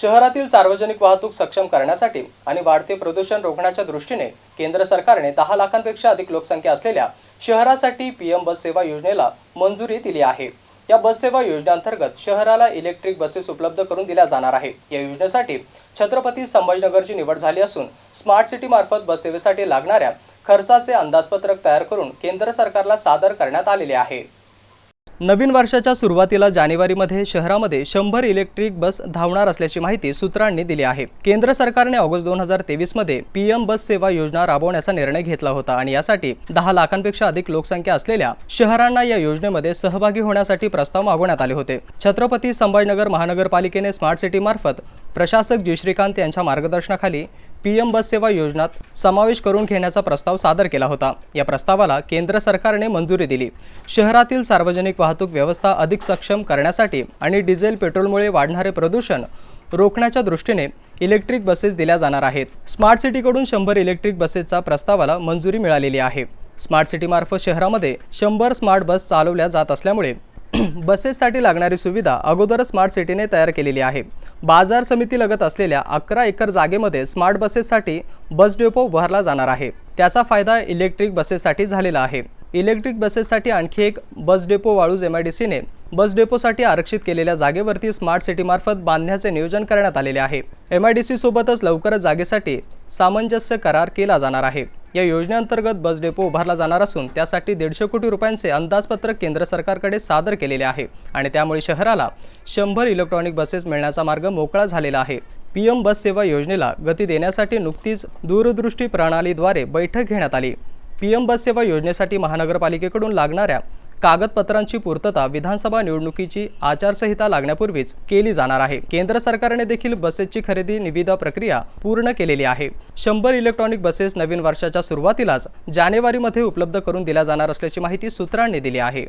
शहरातील सार्वजनिक वाहतूक सक्षम करण्यासाठी आणि वाढते प्रदूषण रोखण्याच्या दृष्टीने केंद्र सरकारने दहा लाखांपेक्षा अधिक लोकसंख्या असलेल्या शहरासाठी पीएम बस सेवा योजनेला मंजुरी दिली आहे. या बस सेवा योजनेअंतर्गत शहराला इलेक्ट्रिक बसेस उपलब्ध करून दिल्या जाणार आहे या योजनेसाठी छत्रपती संभाजीनगरची निवड झाली असून स्मार्ट सिटी मार्फत बस सेवेसाठी लागणाऱ्या खर्चाचे अंदाजपत्रक तयार करून केंद्र सरकारला सादर करण्यात आलेले आहे. नवीन वर्षाच्या सुरुवातीला जानेवारीमध्ये शहरामध्ये शंभर इलेक्ट्रिक बस धावणार असल्याची माहिती सूत्रांनी दिली आहे. केंद्र सरकारने ऑगस्ट दोन हजार तेवीसमध्ये पीएम बस सेवा योजना राबवण्याचा निर्णय घेतला होता आणि यासाठी दहा लाखांपेक्षा अधिक लोकसंख्या असलेल्या शहरांना या योजनेमध्ये सहभागी होण्यासाठी प्रस्ताव मागवण्यात आले होते. छत्रपती संभाजीनगर महानगरपालिकेने स्मार्ट सिटी मार्फत प्रशासक जी श्रीकांत यांच्या मार्गदर्शनाखाली पी एम बस सेवा योजनात समावेश करून घेण्याचा प्रस्ताव सादर केला होता. या प्रस्तावाला केंद्र सरकारने मंजुरी दिली. शहरातील सार्वजनिक वाहतूक व्यवस्था अधिक सक्षम करण्यासाठी आणि डिझेल पेट्रोलमुळे वाढणारे प्रदूषण रोखण्याच्या दृष्टीने इलेक्ट्रिक बसेस दिल्या जाणार आहेत. स्मार्ट सिटीकडून शंभर इलेक्ट्रिक बसेसचा प्रस्तावाला मंजुरी मिळालेली आहे. स्मार्ट सिटीमार्फत शहरामध्ये शंभर स्मार्ट बस चालवल्या जात असल्यामुळे बसेससाठी लागणारी सुविधा अगोदरच स्मार्ट सिटीने तयार केलेली आहे. बाजार समितीलगत असलेल्या अकरा एकर जागेमध्ये स्मार्ट बसेससाठी बस डेपो उभारला जाणार आहे. त्याचा फायदा इलेक्ट्रिक बसेससाठी झालेला आहे. इलेक्ट्रिक बसेससाठी आणखी एक bus depot Waluj M I D सीने बस डेपोसाठी आरक्षित केलेल्या जागेवरती स्मार्ट सिटीमार्फत बांधण्याचे नियोजन करण्यात आलेले आहे. एम आय डी सीसोबतच लवकरच जागेसाठी सामंजस्य करार केला जाणार आहे. या योजनेअंतर्गत बस डेपो उभारला जाणार असून त्यासाठी दीडशे कोटी रुपयांचे अंदाजपत्रक केंद्र सरकारकडे सादर केलेले आहे. आणि त्यामुळे शहराला शंभर इलेक्ट्रॉनिक बसेस मिळण्याचा मार्ग मोकळा झालेला आहे. पी एम बस सेवा योजनेला गती देण्यासाठी नुकतीच दूरदृष्टी प्रणालीद्वारे बैठक घेण्यात आली. पीएम बस सेवा योजनेसाठी महानगरपालिकेकडून लागणाऱ्या कागदपत्रांची पूर्तता विधानसभा निवडणुकीची आचारसंहिता लागण्यापूर्वीच केली जाणार आहे. केंद्र सरकारने देखील बसेसची खरेदी निविदा प्रक्रिया पूर्ण केलेली आहे. शंभर इलेक्ट्रॉनिक बसेस नवीन वर्षाच्या सुरुवातीलाच जानेवारीमध्ये उपलब्ध करून दिल्या जाणार असल्याची माहिती सूत्रांनी दिली आहे.